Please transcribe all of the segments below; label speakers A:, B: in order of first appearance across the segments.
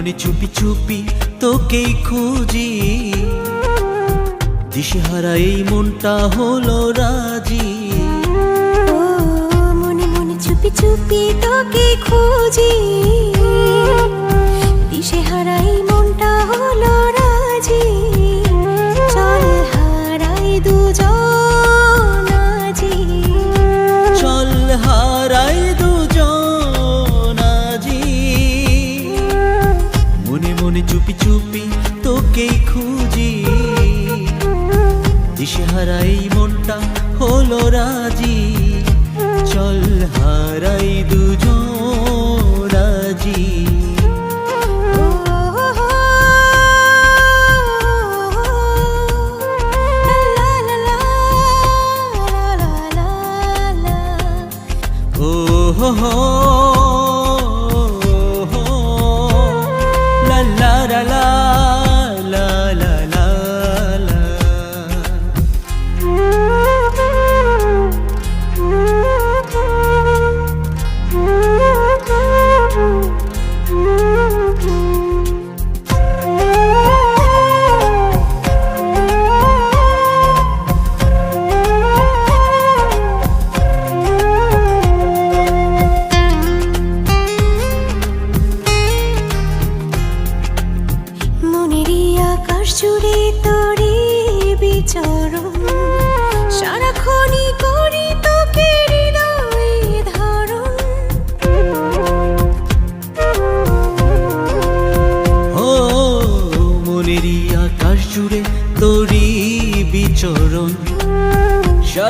A: মনে চুপি চুপি তোকেই খুঁজি। দিশেহারা এই মনটা হলো রাজি।
B: মনে মনে চুপি চুপি তোকে খুঁজি।
A: চুপি চুপি তোকেই খুঁজি দিশেহারা এই মনটা হলো রাজি চল হারাই দুজন রাজি
B: ও লা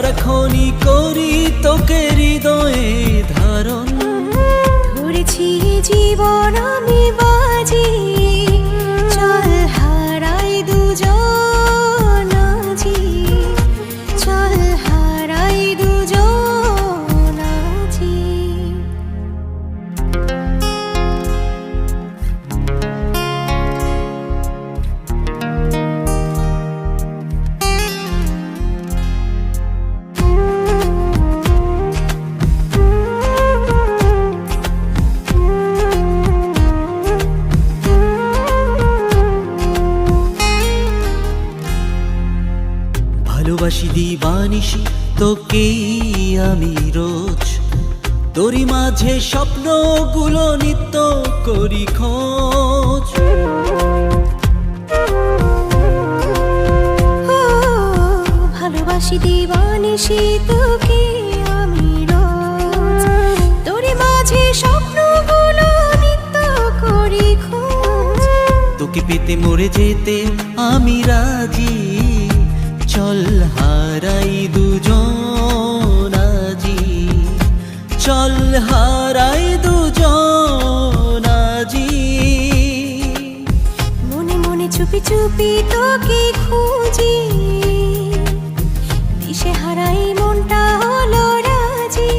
B: সারাক্ষণই করি তোকে
A: ভালোবাসি দিবানিসি তোকেই আমি রোজ। তোরই মাঝে স্বপ্নগুলো নিত্য করি খোঁজ।
B: ভালোবাসি দিবানিসি তোকে আমি রোজ। তোরে মাঝে স্বপ্নগুলো নিত্য করি খোঁজ।
A: তোকে পেতে মরে যেতে আমি রাজি চল হারাই দুজন আজি। চল হারাই দুজন আজি।
B: মনে মনে চুপি চুপি তোকে খুঁজি। দিশে হারাই মনটা হলো রাজি।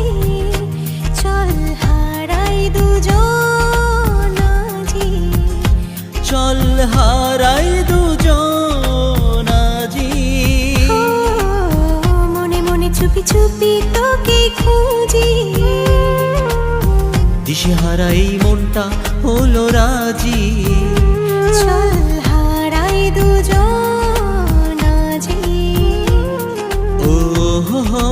B: চল হারাই দুজন আজি।
A: চল হারাই
B: চুপি তোকে খুঁজি।
A: দিশে হারাই মনটা হলো রাজি।
B: চল হারাই দুজন আজি
A: ও হো